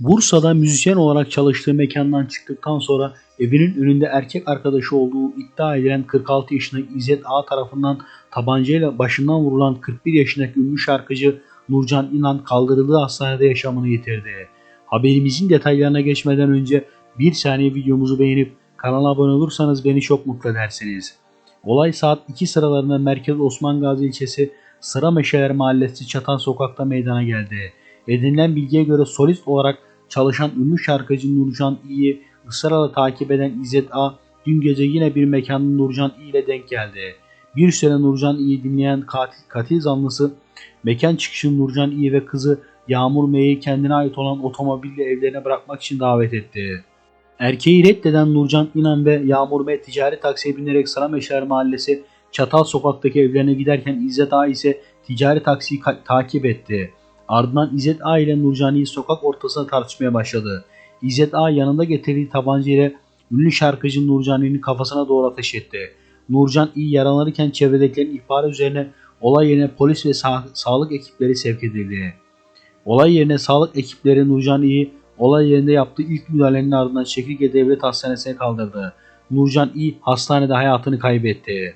Bursa'da müzisyen olarak çalıştığı mekandan çıktıktan sonra evinin önünde erkek arkadaşı olduğu iddia edilen 46 yaşındaki İzzet A tarafından tabancayla başından vurulan 41 yaşındaki ünlü şarkıcı Nurcan İnan kaldırıldığı hastanede yaşamını yitirdi. Haberimizin detaylarına geçmeden önce bir saniye videomuzu beğenip kanala abone olursanız beni çok mutlu edersiniz. Olay saat 2 sıralarında Merkez Osman Gazi ilçesi Sıra Meşeler Mahallesi Çatan Sokak'ta meydana geldi. Edinilen bilgiye göre solist olarak çalışan ünlü şarkıcı Nurcan İ'yi ısrarla takip eden İzzet A dün gece yine bir mekanda Nurcan İ ile denk geldi. Bir süre Nurcan İ'yi dinleyen katil, katil zanlısı mekan çıkışı Nurcan İ ve kızı Yağmur M'yi kendine ait olan otomobille evlerine bırakmak için davet etti. Erkeği reddeden Nurcan İnan ve Yağmur M ticari taksiye binerek Sarameşer Mahallesi Çatal Sokak'taki evlerine giderken İzzet A ise ticari taksiyi takip etti. Ardından İzzet A ile Nurcani'yi sokak ortasında tartışmaya başladı. İzzet A yanında getirdiği tabanca ile ünlü şarkıcı Nurcani'nin kafasına doğru ateş etti. Nurcan İ yaralanırken çevredekilerin ihbarı üzerine olay yerine polis ve sa- sağlık ekipleri sevk edildi. Olay yerine sağlık ekipleri Nurcan İ'yi olay yerinde yaptığı ilk müdahalenin ardından Çekirge Devlet Hastanesi'ne kaldırdı. Nurcan İ hastanede hayatını kaybetti.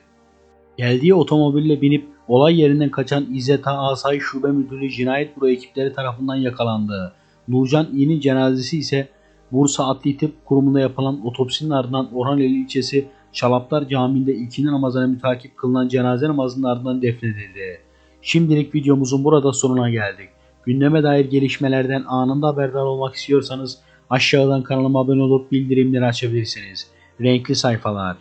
Geldiği otomobille binip olay yerinden kaçan İzzet A Asayiş Şube Müdürlüğü Cinayet Büro ekipleri tarafından yakalandı. Nurcan İ'nin cenazesi ise Bursa Adli Tıp Kurumu'nda yapılan otopsinin ardından Orhaneli ilçesi Çalaplar Camii'nde ikindi namazına mütakip kılınan cenaze namazının ardından defnedildi. Şimdilik videomuzun burada sonuna geldik. Gündeme dair gelişmelerden anında haberdar olmak istiyorsanız aşağıdan kanalıma abone olup bildirimleri açabilirsiniz. Renkli sayfalar.